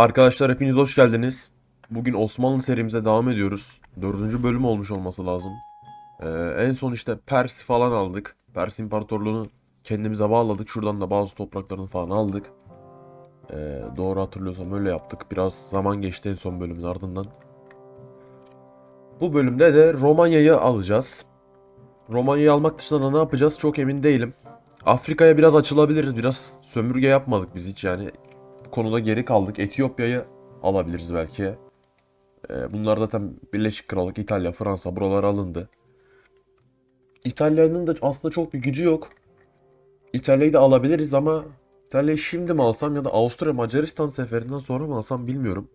Arkadaşlar hepiniz hoş geldiniz. Bugün Osmanlı serimize devam ediyoruz. Dördüncü bölüm olmuş olması lazım. Ee, en son işte Pers falan aldık. Pers İmparatorluğunu kendimize bağladık. Şuradan da bazı topraklarını falan aldık. Ee, doğru hatırlıyorsam öyle yaptık. Biraz zaman geçti en son bölümün ardından. Bu bölümde de Romanya'yı alacağız. Romanya'yı almak dışında ne yapacağız çok emin değilim. Afrika'ya biraz açılabiliriz. Biraz sömürge yapmadık biz hiç yani. Konuda geri kaldık. Etiyopya'yı alabiliriz belki. Ee, bunlar zaten Birleşik Krallık, İtalya, Fransa buralar alındı. İtalya'nın da aslında çok bir gücü yok. İtalya'yı da alabiliriz ama İtalya'yı şimdi mi alsam ya da Avusturya Macaristan seferinden sonra mı alsam bilmiyorum.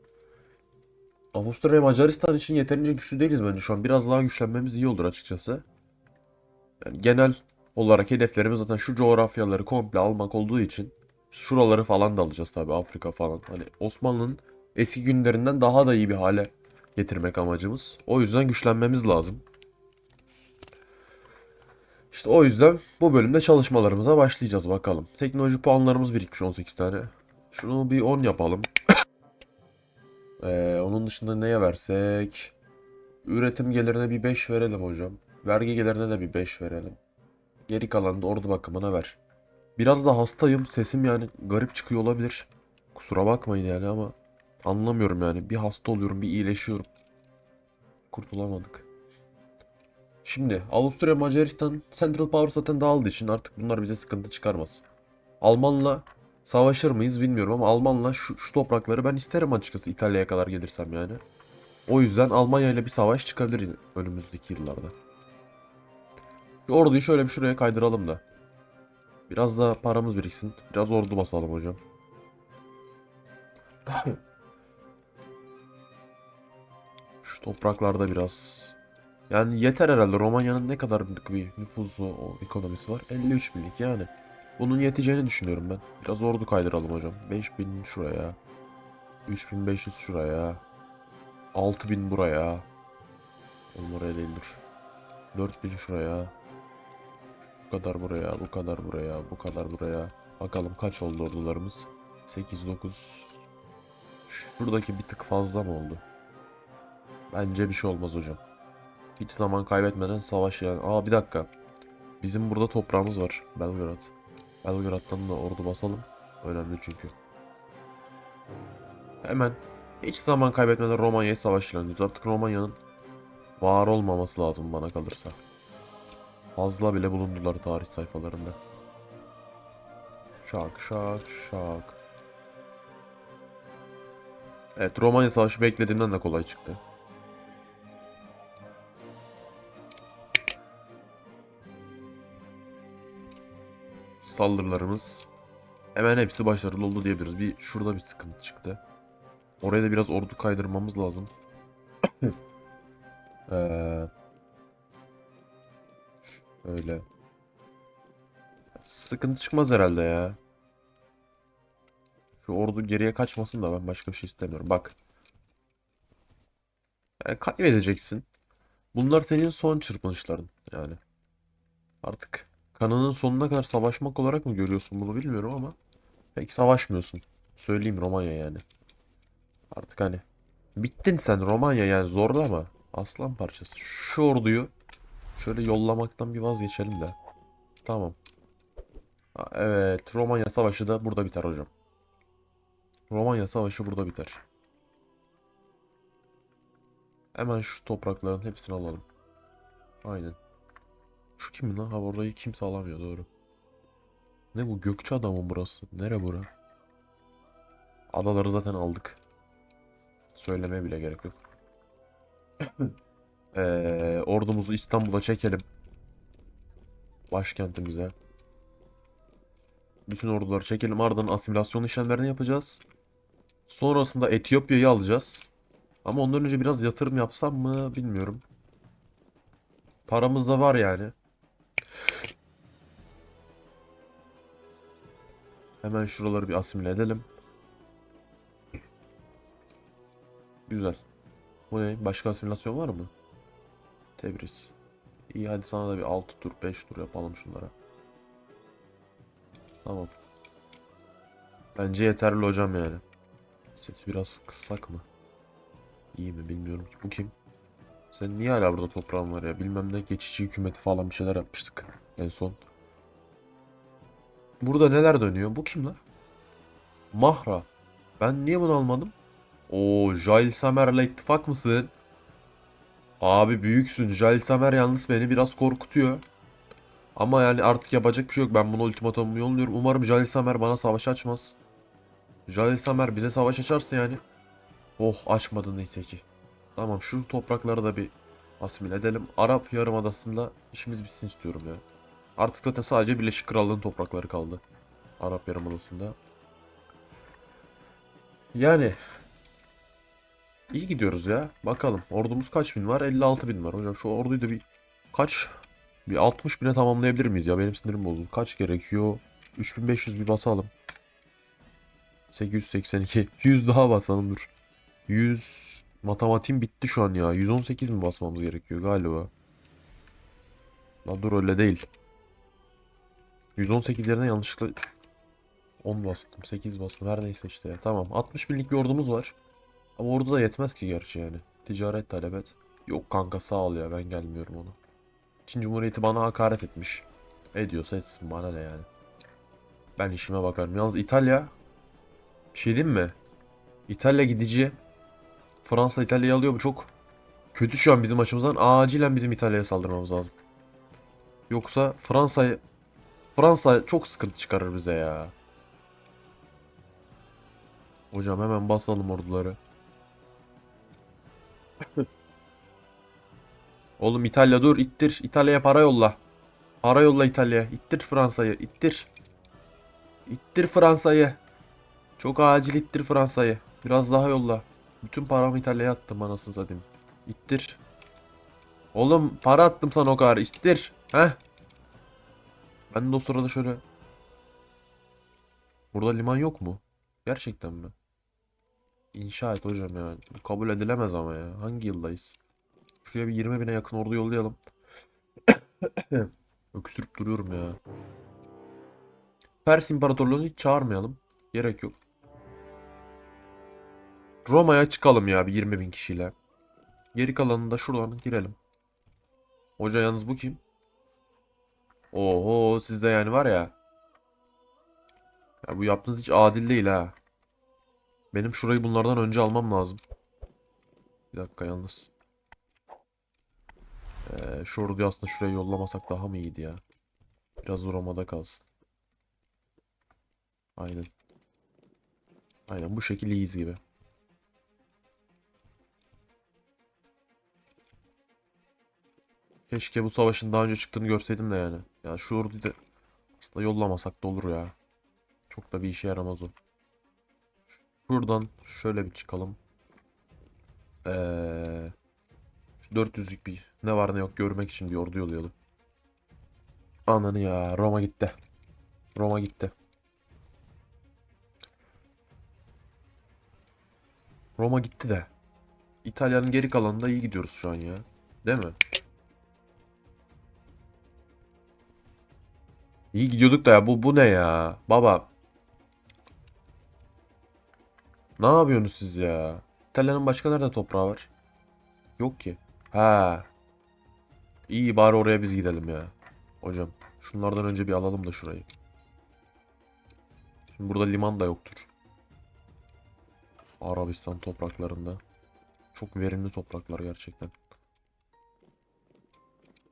Avusturya Macaristan için yeterince güçlü değiliz bence şu an. Biraz daha güçlenmemiz iyi olur açıkçası. Yani genel olarak hedeflerimiz zaten şu coğrafyaları komple almak olduğu için şuraları falan da alacağız tabii Afrika falan. Hani Osmanlı'nın eski günlerinden daha da iyi bir hale getirmek amacımız. O yüzden güçlenmemiz lazım. İşte o yüzden bu bölümde çalışmalarımıza başlayacağız bakalım. Teknoloji puanlarımız birikmiş 18 tane. Şunu bir 10 yapalım. Ee, onun dışında neye versek? Üretim gelirine bir 5 verelim hocam. Vergi gelirine de bir 5 verelim. Geri kalanı da ordu bakımına ver. Biraz da hastayım. Sesim yani garip çıkıyor olabilir. Kusura bakmayın yani ama anlamıyorum yani. Bir hasta oluyorum, bir iyileşiyorum. Kurtulamadık. Şimdi Avusturya, Macaristan, Central Power zaten dağıldığı için artık bunlar bize sıkıntı çıkarmaz. Almanla savaşır mıyız bilmiyorum ama Almanla şu, şu toprakları ben isterim açıkçası İtalya'ya kadar gelirsem yani. O yüzden Almanya ile bir savaş çıkabilir önümüzdeki yıllarda. Orduyu şöyle bir şuraya kaydıralım da. Biraz da paramız biriksin. Biraz ordu basalım hocam. Şu topraklarda biraz. Yani yeter herhalde. Romanya'nın ne kadarlık bir nüfusu, o ekonomisi var? 53 binlik yani. Bunun yeteceğini düşünüyorum ben. Biraz ordu kaydıralım hocam. 5000 şuraya. 3500 şuraya. 6000 buraya. Oğlum oraya değil dur. 4000 şuraya. Bu kadar buraya, bu kadar buraya, bu kadar buraya. Bakalım kaç oldu ordularımız? 8, 9. Şuradaki bir tık fazla mı oldu? Bence bir şey olmaz hocam. Hiç zaman kaybetmeden savaş yani. Aa bir dakika. Bizim burada toprağımız var. Belgrad. Belgrad'dan da ordu basalım. Önemli çünkü. Hemen hiç zaman kaybetmeden Romanya'ya savaş ilan. Artık Romanya'nın var olmaması lazım bana kalırsa. Fazla bile bulundular tarih sayfalarında. Şak şak şak. Evet Romanya Savaşı beklediğimden de kolay çıktı. Saldırılarımız hemen hepsi başarılı oldu diyebiliriz. Bir şurada bir sıkıntı çıktı. Oraya da biraz ordu kaydırmamız lazım. Eee Öyle. Sıkıntı çıkmaz herhalde ya. Şu ordu geriye kaçmasın da ben başka bir şey istemiyorum. Bak. Yani kaybedeceksin. Bunlar senin son çırpınışların yani. Artık kanının sonuna kadar savaşmak olarak mı görüyorsun bunu bilmiyorum ama pek savaşmıyorsun. Söyleyeyim Romanya yani. Artık hani bittin sen Romanya yani zorlama. Aslan parçası. Şu orduyu Şöyle yollamaktan bir vazgeçelim de. Tamam. Ha, Evet, Romanya Savaşı da burada biter hocam. Romanya Savaşı burada biter. Hemen şu toprakların hepsini alalım. Aynen. Şu kim lan? Ha orayı kimse alamıyor doğru. Ne bu Gökçe adamı burası? Nere bura? Adaları zaten aldık. Söylemeye bile gerek yok. Ee, ordumuzu İstanbul'a çekelim. Başkentimize. Bütün orduları çekelim. Ardından asimilasyon işlemlerini yapacağız. Sonrasında Etiyopya'yı alacağız. Ama ondan önce biraz yatırım yapsam mı bilmiyorum. Paramız da var yani. Hemen şuraları bir asimile edelim. Güzel. Bu ne? Başka asimilasyon var mı? Tebriz. İyi hadi sana da bir 6 tur 5 tur yapalım şunlara. Tamam. Bence yeterli hocam yani. Sesi biraz kıssak mı? İyi mi bilmiyorum ki. Bu kim? Sen niye hala burada toprağın var ya? Bilmem ne geçici hükümeti falan bir şeyler yapmıştık en son. Burada neler dönüyor? Bu kim lan? Mahra. Ben niye bunu almadım? Oo, Jail Samer'le ittifak mısın? Abi büyüksün. Jail Samer yalnız beni biraz korkutuyor. Ama yani artık yapacak bir şey yok. Ben bunu ultimatomumu yolluyorum. Umarım Jail Samer bana savaş açmaz. Jail Samer bize savaş açarsa yani. Oh açmadı neyse ki. Tamam şu toprakları da bir asimile edelim. Arap Yarımadası'nda işimiz bitsin istiyorum ya. Artık zaten sadece Birleşik Krallığın toprakları kaldı. Arap Yarımadası'nda. Yani iyi gidiyoruz ya. Bakalım ordumuz kaç bin var? 56 bin var. Hocam şu orduyu da bir kaç? Bir 60 bine tamamlayabilir miyiz ya? Benim sinirim bozuldu. Kaç gerekiyor? 3500 bir basalım. 882. 100 daha basalım dur. 100 matematiğim bitti şu an ya. 118 mi basmamız gerekiyor galiba? Lan dur öyle değil. 118 yerine yanlışlıkla 10 bastım. 8 bastım. Her neyse işte ya. Tamam. 60 binlik bir ordumuz var. Ama ordu da yetmez ki gerçi yani. Ticaret talep et. Yok kanka sağ ol ya ben gelmiyorum ona. Çin Cumhuriyeti bana hakaret etmiş. Ediyorsa etsin bana ne yani. Ben işime bakarım. Yalnız İtalya bir şey diyeyim mi? İtalya gidici. Fransa İtalya'yı alıyor bu çok kötü şu an bizim açımızdan. Acilen bizim İtalya'ya saldırmamız lazım. Yoksa Fransa'yı Fransa çok sıkıntı çıkarır bize ya. Hocam hemen basalım orduları. Oğlum İtalya dur ittir. İtalya'ya para yolla. Para yolla İtalya'ya. İttir Fransa'yı. ittir. İttir Fransa'yı. Çok acil ittir Fransa'yı. Biraz daha yolla. Bütün paramı İtalya'ya attım anasını satayım. İttir. Oğlum para attım sana o kadar. İttir. Heh. Ben de o sırada şöyle... Burada liman yok mu? Gerçekten mi? İnşa et hocam ya. Bu kabul edilemez ama ya. Hangi yıldayız? Şuraya bir 20 bine yakın ordu yollayalım. Öksürüp duruyorum ya. Pers İmparatorluğu'nu hiç çağırmayalım. Gerek yok. Roma'ya çıkalım ya bir 20 bin kişiyle. Geri kalanını da şuradan girelim. Hoca yalnız bu kim? Oho sizde yani var ya. Ya bu yaptığınız hiç adil değil ha. Benim şurayı bunlardan önce almam lazım. Bir dakika yalnız. Ee, şu aslında şuraya yollamasak daha mı iyiydi ya? Biraz Roma'da kalsın. Aynen. Aynen bu şekil iyiyiz gibi. Keşke bu savaşın daha önce çıktığını görseydim de yani. Ya orduyu da aslında yollamasak da olur ya. Çok da bir işe yaramaz o. Şuradan şöyle bir çıkalım. Ee, şu 400'lük bir ne var ne yok görmek için bir ordu yollayalım. Ananı ya Roma gitti. Roma gitti. Roma gitti de. İtalya'nın geri kalanında iyi gidiyoruz şu an ya. Değil mi? İyi gidiyorduk da ya bu bu ne ya? Baba. Ne yapıyorsunuz siz ya? İtalya'nın başka nerede toprağı var? Yok ki. Ha. İyi bari oraya biz gidelim ya. Hocam şunlardan önce bir alalım da şurayı. Şimdi burada liman da yoktur. Arabistan topraklarında. Çok verimli topraklar gerçekten.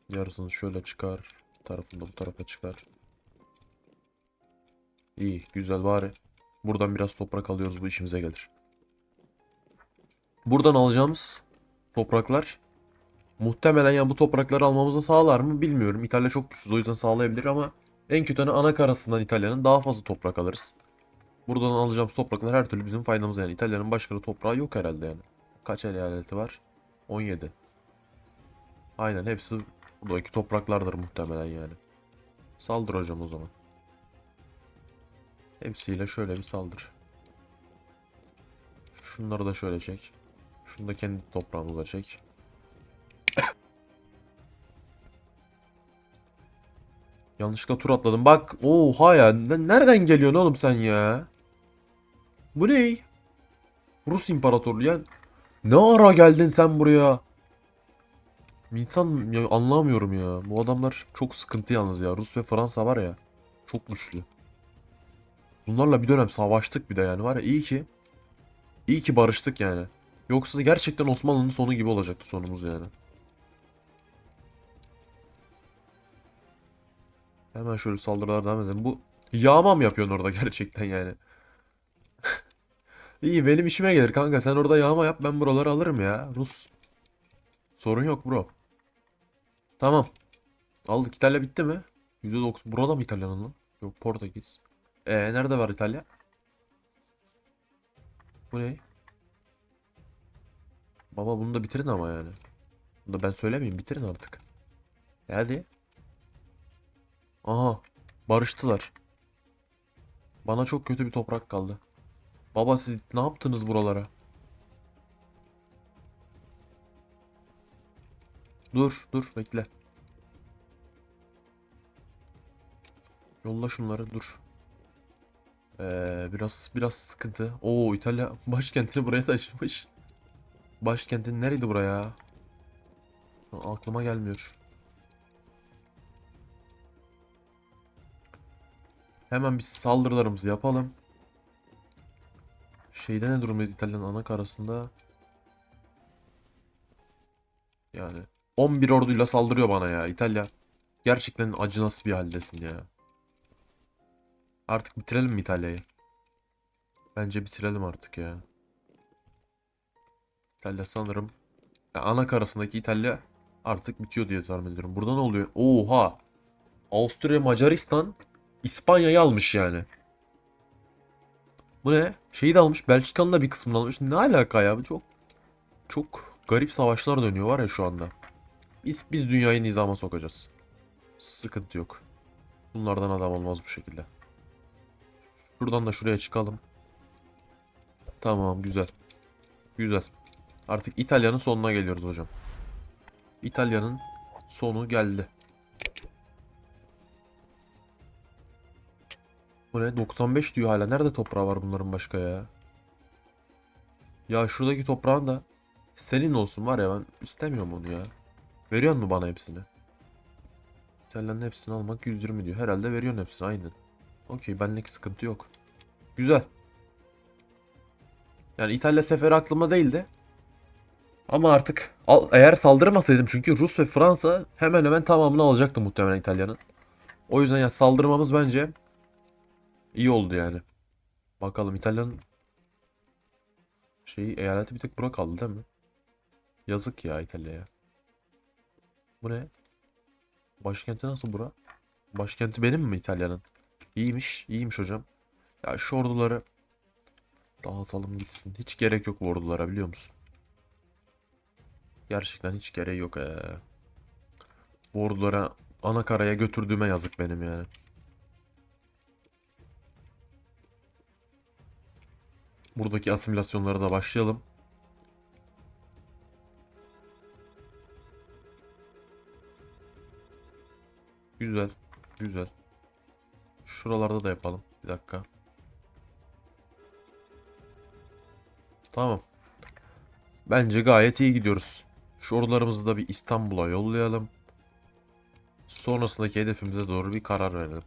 Yarısını şöyle çıkar. Bir tarafını da bu tarafa çıkar. İyi, güzel bari. Buradan biraz toprak alıyoruz bu işimize gelir. Buradan alacağımız topraklar muhtemelen ya bu toprakları almamızı sağlar mı bilmiyorum. İtalya çok güçsüz o yüzden sağlayabilir ama en kötü hani ana karasından İtalya'nın daha fazla toprak alırız. Buradan alacağımız topraklar her türlü bizim faydamıza yani. İtalya'nın başka da toprağı yok herhalde yani. Kaç eyaleti var? 17. Aynen hepsi buradaki topraklardır muhtemelen yani. Saldır hocam o zaman. Hepsiyle şöyle bir saldır. Şunları da şöyle çek. Şunu da kendi toprağımıza çek. Yanlışlıkla tur atladım. Bak oha ya. ne- Nereden geliyorsun oğlum sen ya? Bu ne? Rus İmparatorluğu yani. Ne ara geldin sen buraya? İnsan ya, anlamıyorum ya. Bu adamlar çok sıkıntı yalnız ya. Rus ve Fransa var ya. Çok güçlü. Bunlarla bir dönem savaştık bir de yani var ya iyi ki. iyi ki barıştık yani. Yoksa gerçekten Osmanlı'nın sonu gibi olacaktı sonumuz yani. Hemen şöyle saldırılar devam edelim. Bu yağma mı yapıyorsun orada gerçekten yani? İyi benim işime gelir kanka. Sen orada yağma yap ben buraları alırım ya. Rus. Sorun yok bro. Tamam. Aldık. İtalya bitti mi? %90. Burada mı İtalya'nın lan? Yok Portekiz. Ee nerede var İtalya? Bu ne? Baba bunu da bitirin ama yani. Bunu da ben söylemeyeyim bitirin artık. E hadi. Aha. Barıştılar. Bana çok kötü bir toprak kaldı. Baba siz ne yaptınız buralara? Dur, dur, bekle. Yolla şunları, dur. Ee, biraz biraz sıkıntı. Oo, İtalya başkentini buraya taşımış. Başkentin nereydi buraya? Aklıma gelmiyor. Hemen bir saldırılarımızı yapalım. Şeyde ne durumdayız İtalyan ana karasında? Yani 11 orduyla saldırıyor bana ya İtalya. Gerçekten acınası bir haldesin ya. Artık bitirelim mi İtalya'yı? Bence bitirelim artık ya. İtalya sanırım. Ya ana karasındaki İtalya artık bitiyor diye tahmin ediyorum. Burada ne oluyor? Oha! Avusturya Macaristan İspanya'yı almış yani. Bu ne? Şeyi de almış. Belçika'nın da bir kısmını almış. Ne alaka ya? Çok çok garip savaşlar dönüyor var ya şu anda. Biz biz dünyayı nizama sokacağız. Sıkıntı yok. Bunlardan adam olmaz bu şekilde. Şuradan da şuraya çıkalım. Tamam güzel. Güzel. Artık İtalya'nın sonuna geliyoruz hocam. İtalya'nın sonu geldi. Bu ne? 95 diyor hala. Nerede toprağı var bunların başka ya? Ya şuradaki toprağın da senin olsun var ya ben istemiyorum onu ya. Veriyor mu bana hepsini? İtalyanın hepsini almak 120 diyor. Herhalde veriyorsun hepsini aynen. Okey benlik sıkıntı yok. Güzel. Yani İtalya seferi aklımda değildi. Ama artık al, eğer saldırmasaydım çünkü Rus ve Fransa hemen hemen tamamını alacaktı muhtemelen İtalya'nın. O yüzden ya saldırmamız bence iyi oldu yani. Bakalım İtalya'nın şeyi eyaleti bir tek bura kaldı değil mi? Yazık ya İtalya'ya. Bu ne? Başkenti nasıl bura? Başkenti benim mi İtalya'nın? İyiymiş, iyiymiş hocam. Ya şu orduları dağıtalım gitsin. Hiç gerek yok bu ordulara biliyor musun? Gerçekten hiç gereği yok ee. Bu ordulara ana götürdüğüme yazık benim yani. Buradaki asimilasyonlara da başlayalım. Güzel. Güzel. Şuralarda da yapalım. Bir dakika. Tamam. Bence gayet iyi gidiyoruz. Şu ordularımızı da bir İstanbul'a yollayalım. Sonrasındaki hedefimize doğru bir karar verelim.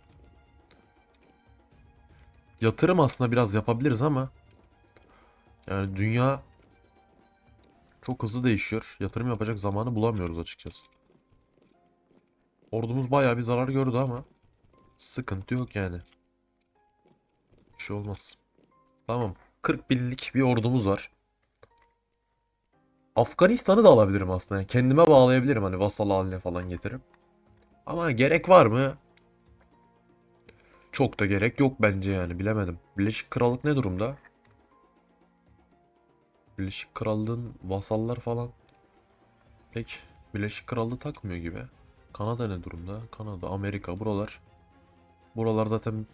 Yatırım aslında biraz yapabiliriz ama yani dünya çok hızlı değişiyor. Yatırım yapacak zamanı bulamıyoruz açıkçası. Ordumuz bayağı bir zarar gördü ama sıkıntı yok yani. Bir şey olmaz. Tamam. 40 binlik bir ordumuz var. Afganistan'ı da alabilirim aslında. Yani kendime bağlayabilirim hani vasal haline falan getirip. Ama gerek var mı? Çok da gerek yok bence yani bilemedim. Birleşik Krallık ne durumda? Birleşik Krallığın vasallar falan pek Birleşik Krallığı takmıyor gibi. Kanada ne durumda? Kanada, Amerika buralar. Buralar zaten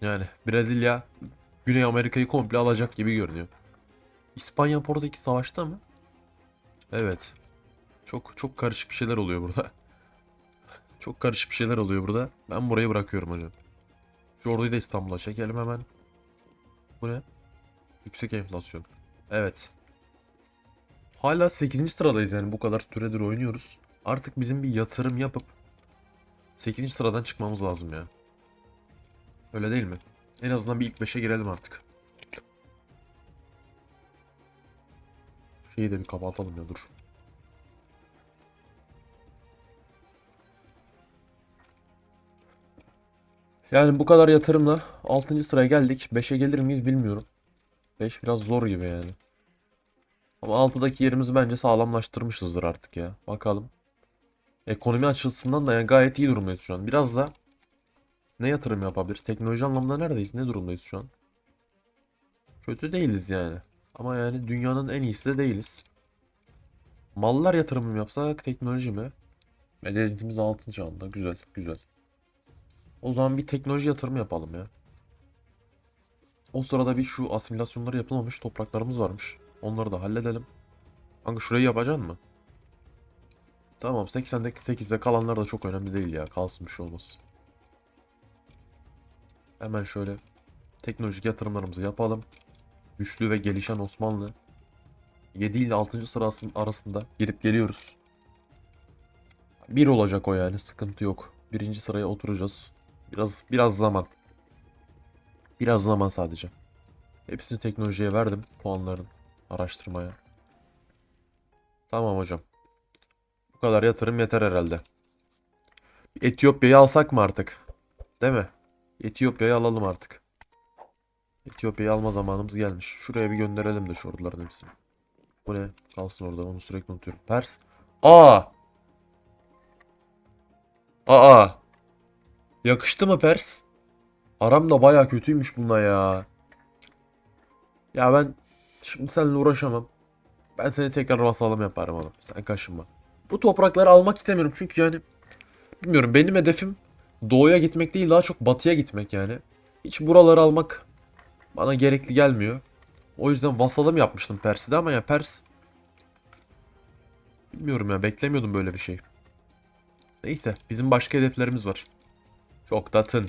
yani Brezilya Güney Amerika'yı komple alacak gibi görünüyor. İspanya Portekiz savaşta mı? Evet. Çok çok karışık bir şeyler oluyor burada. çok karışık bir şeyler oluyor burada. Ben burayı bırakıyorum hocam. Şu orduyu da İstanbul'a çekelim hemen. Bu ne? Yüksek enflasyon. Evet. Hala 8. sıradayız yani bu kadar süredir oynuyoruz. Artık bizim bir yatırım yapıp 8. sıradan çıkmamız lazım ya. Öyle değil mi? En azından bir ilk 5'e girelim artık. Şu Şeyi de bir kapatalım ya dur. Yani bu kadar yatırımla 6. sıraya geldik. 5'e gelir miyiz bilmiyorum. 5 biraz zor gibi yani. Ama 6'daki yerimizi bence sağlamlaştırmışızdır artık ya. Bakalım. Ekonomi açısından da yani gayet iyi durumdayız şu an. Biraz da ne yatırım yapabiliriz? Teknoloji anlamında neredeyiz? Ne durumdayız şu an? Kötü değiliz yani. Ama yani dünyanın en iyisi de değiliz. Mallar yatırımı mı yapsak, teknoloji mi? Medeniyetimiz 6. çağında. Güzel, güzel. O zaman bir teknoloji yatırımı yapalım ya. O sırada bir şu asimilasyonları yapılmamış topraklarımız varmış. Onları da halledelim. Kanka şurayı yapacaksın mı? Tamam 80'deki 8'de kalanlar da çok önemli değil ya. Kalsın bir şey olmaz. Hemen şöyle teknolojik yatırımlarımızı yapalım. Güçlü ve gelişen Osmanlı. 7 ile 6. sırasının arasında girip geliyoruz. Bir olacak o yani sıkıntı yok. Birinci sıraya oturacağız. Biraz biraz zaman. Biraz zaman sadece. Hepsini teknolojiye verdim puanların araştırmaya. Tamam hocam. Bu kadar yatırım yeter herhalde. Etiyopya'yı alsak mı artık? Değil mi? Etiyopya'yı alalım artık. Etiyopya'yı alma zamanımız gelmiş. Şuraya bir gönderelim de şu orduların hepsini. Bu ne? Kalsın orada onu sürekli unutuyorum. Pers. Aa! Aa! Yakıştı mı Pers? Aram da baya kötüymüş bununla ya. Ya ben şimdi seninle uğraşamam. Ben seni tekrar vasalım yaparım oğlum. Sen kaşınma. Bu toprakları almak istemiyorum çünkü yani bilmiyorum benim hedefim doğuya gitmek değil daha çok batıya gitmek yani. Hiç buraları almak bana gerekli gelmiyor. O yüzden vasalım yapmıştım Pers'de ama ya Pers bilmiyorum ya beklemiyordum böyle bir şey. Neyse bizim başka hedeflerimiz var. Çok da tın.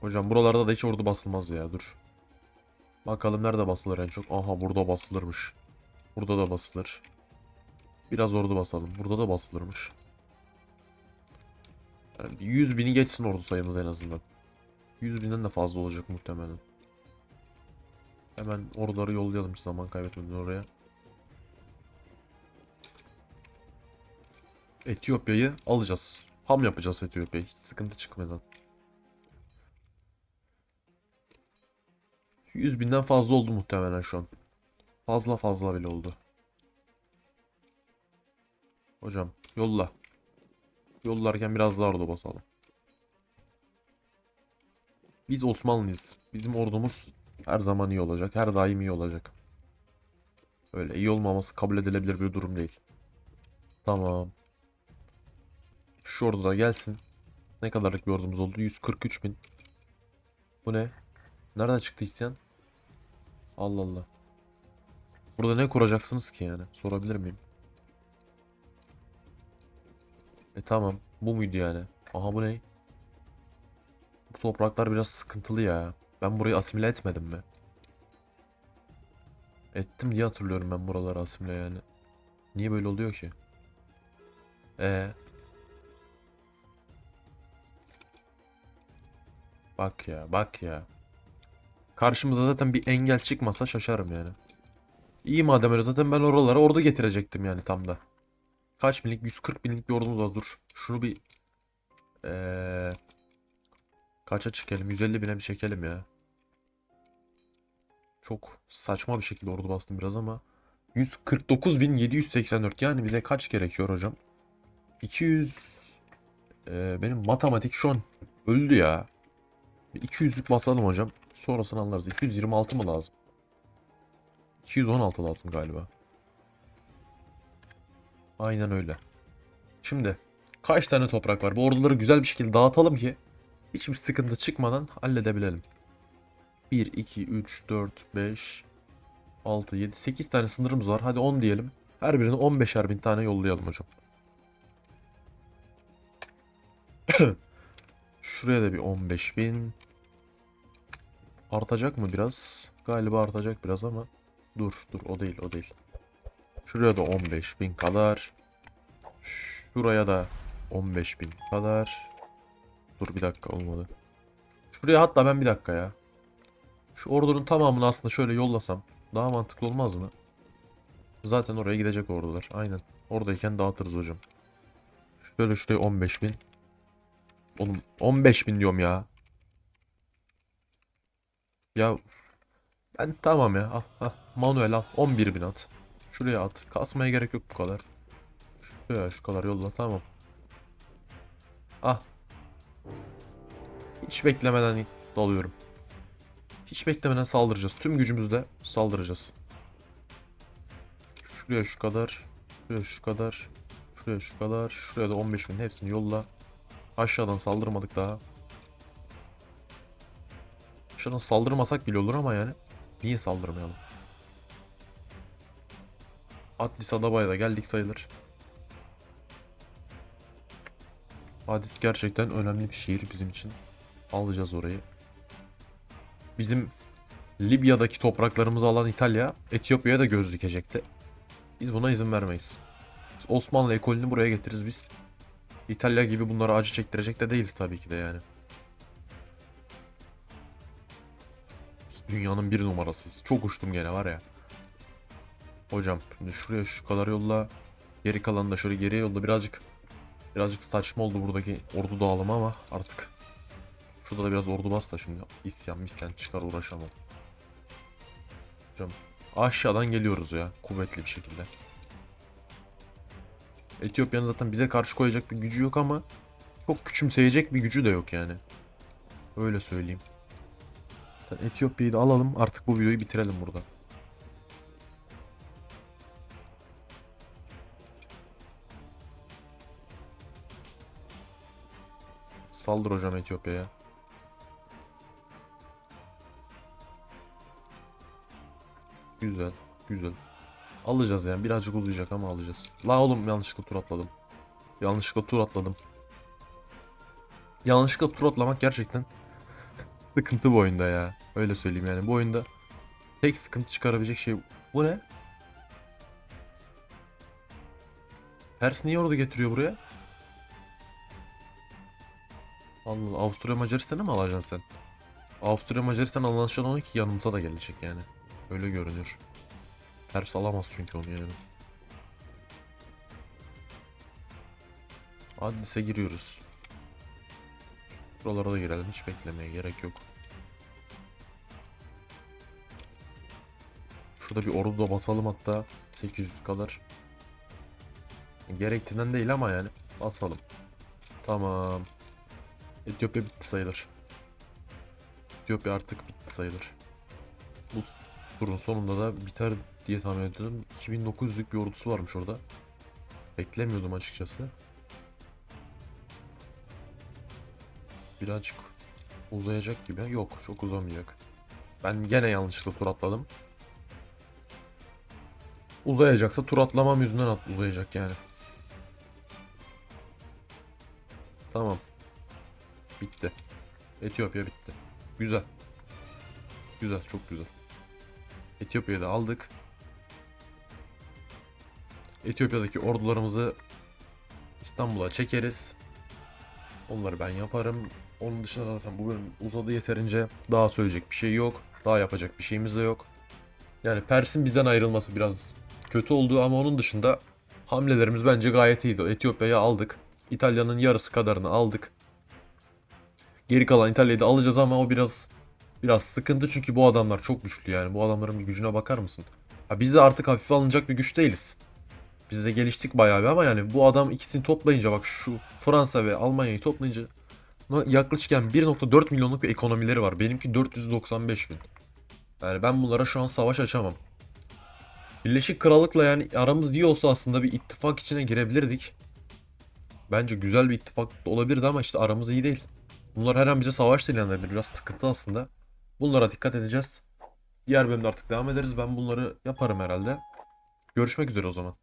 Hocam buralarda da hiç ordu basılmaz ya dur. Bakalım nerede basılır en çok. Aha burada basılırmış. Burada da basılır. Biraz ordu basalım. Burada da basılırmış. Yani 100 bini geçsin ordu sayımız en azından. 100 binden de fazla olacak muhtemelen. Hemen orduları yollayalım zaman kaybetmeden oraya. Etiyopya'yı alacağız. Ham yapacağız Etiyopya'yı. Hiç sıkıntı çıkmadan. 100 binden fazla oldu muhtemelen şu an. Fazla fazla bile oldu. Hocam yolla. Yollarken biraz daha orada basalım. Biz Osmanlıyız. Bizim ordumuz her zaman iyi olacak. Her daim iyi olacak. Öyle iyi olmaması kabul edilebilir bir durum değil. Tamam. Şu ordu da gelsin. Ne kadarlık bir ordumuz oldu? 143 bin. Bu ne? Nereden çıktı isyan? Allah Allah. Burada ne kuracaksınız ki yani? Sorabilir miyim? E tamam. Bu muydu yani? Aha bu ne? Bu topraklar biraz sıkıntılı ya. Ben burayı asimile etmedim mi? Ettim diye hatırlıyorum ben buraları asimile yani. Niye böyle oluyor ki? E Bak ya, bak ya. Karşımıza zaten bir engel çıkmasa şaşarım yani. İyi madem öyle zaten ben oralara ordu getirecektim yani tam da. Kaç binlik? 140 binlik bir ordumuz var dur. Şunu bir... Ee, kaça çekelim? 150 bine bir çekelim ya. Çok saçma bir şekilde ordu bastım biraz ama. 149.784 yani bize kaç gerekiyor hocam? 200... Ee, benim matematik şu an öldü ya. Bir 200'lük basalım hocam. Sonrasını anlarız. 226 mı lazım? 216 lazım galiba. Aynen öyle. Şimdi kaç tane toprak var? Bu orduları güzel bir şekilde dağıtalım ki hiçbir sıkıntı çıkmadan halledebilelim. 1, 2, 3, 4, 5, 6, 7, 8 tane sınırımız var. Hadi 10 diyelim. Her birine 15'er bin tane yollayalım hocam. Şuraya da bir 15 bin. Artacak mı biraz? galiba artacak biraz ama dur dur o değil o değil. Şuraya da 15 bin kadar. Şuraya da 15 bin kadar. Dur bir dakika olmadı. Şuraya hatta ben bir dakika ya. Şu ordunun tamamını aslında şöyle yollasam daha mantıklı olmaz mı? Zaten oraya gidecek ordular. Aynen. Oradayken dağıtırız hocam. Şöyle şuraya 15 bin. Oğlum 15 bin diyorum ya. Ya ben tamam ya al, al. Manuel al 11 bin at. Şuraya at. Kasmaya gerek yok bu kadar. Şuraya şu kadar yolla tamam. Ah. Hiç beklemeden dalıyorum. Hiç beklemeden saldıracağız. Tüm gücümüzle saldıracağız. Şuraya şu kadar. Şuraya şu kadar. Şuraya şu kadar. Şuraya da 15 bin. Hepsini yolla. Aşağıdan saldırmadık daha. Aşağıdan saldırmasak bile olur ama yani. Niye saldırmayalım? Atlis Adaba'ya da geldik sayılır. Adis gerçekten önemli bir şehir bizim için. Alacağız orayı. Bizim Libya'daki topraklarımızı alan İtalya, Etiyopya'ya da göz dikecekti. Biz buna izin vermeyiz. Biz Osmanlı ekolünü buraya getiririz biz. İtalya gibi bunlara acı çektirecek de değiliz tabii ki de yani. Biz dünyanın bir numarasıyız. Çok uçtum gene var ya. Hocam şimdi şuraya şu kadar yolla. Geri kalanı da şöyle geriye yolla. Birazcık birazcık saçma oldu buradaki ordu dağılımı ama artık Şurada da biraz ordu bas da şimdi isyan misyan çıkar uğraşamam. Hocam aşağıdan geliyoruz ya kuvvetli bir şekilde. Etiyopya'nın zaten bize karşı koyacak bir gücü yok ama çok küçümseyecek bir gücü de yok yani. Öyle söyleyeyim. Etiyopya'yı da alalım artık bu videoyu bitirelim burada. Saldır hocam Etiyopya'ya. Güzel, güzel. Alacağız yani. Birazcık uzayacak ama alacağız. La oğlum yanlışlıkla tur atladım. Yanlışlıkla tur atladım. Yanlışlıkla tur atlamak gerçekten sıkıntı bu oyunda ya. Öyle söyleyeyim yani. Bu oyunda tek sıkıntı çıkarabilecek şey bu ne? Ters niye ordu getiriyor buraya? Allah Avusturya Macaristan'ı mı alacaksın sen? Avusturya Macaristan anlaşılan o ki yanımıza da gelecek yani. Öyle görünüyor. Ters alamaz çünkü onu yani. Adlis'e giriyoruz. Buralara da girelim. Hiç beklemeye gerek yok. Şurada bir ordu da basalım hatta. 800 kadar. Gerektiğinden değil ama yani. Basalım. Tamam. Etiyopya bitti sayılır. Etiyopya artık bitti sayılır. Bu turun sonunda da biter diye tahmin ediyordum. 2900'lük bir ordusu varmış orada. Beklemiyordum açıkçası. Birazcık uzayacak gibi. Yok çok uzamayacak. Ben gene yanlışlıkla tur atladım. Uzayacaksa tur atlamam yüzünden at uzayacak yani. Tamam. Bitti. Etiyopya bitti. Güzel. Güzel, çok güzel. Etiyopya'yı da aldık. Etiyopya'daki ordularımızı İstanbul'a çekeriz. Onları ben yaparım. Onun dışında zaten bu bölüm uzadı yeterince. Daha söyleyecek bir şey yok. Daha yapacak bir şeyimiz de yok. Yani Pers'in bizden ayrılması biraz kötü oldu ama onun dışında hamlelerimiz bence gayet iyiydi. Etiyopya'yı aldık. İtalya'nın yarısı kadarını aldık. Geri kalan İtalya'yı da alacağız ama o biraz biraz sıkıntı çünkü bu adamlar çok güçlü yani. Bu adamların bir gücüne bakar mısın? Ha biz de artık hafife alınacak bir güç değiliz. Biz de geliştik bayağı bir ama yani bu adam ikisini toplayınca bak şu Fransa ve Almanya'yı toplayınca yaklaşık yani 1.4 milyonluk bir ekonomileri var. Benimki 495 bin. Yani ben bunlara şu an savaş açamam. Birleşik Krallık'la yani aramız iyi olsa aslında bir ittifak içine girebilirdik. Bence güzel bir ittifak olabilirdi ama işte aramız iyi değil. Bunlar her an bize savaş da ilan edebilir. Biraz sıkıntı aslında. Bunlara dikkat edeceğiz. Diğer bölümde artık devam ederiz. Ben bunları yaparım herhalde. Görüşmek üzere o zaman.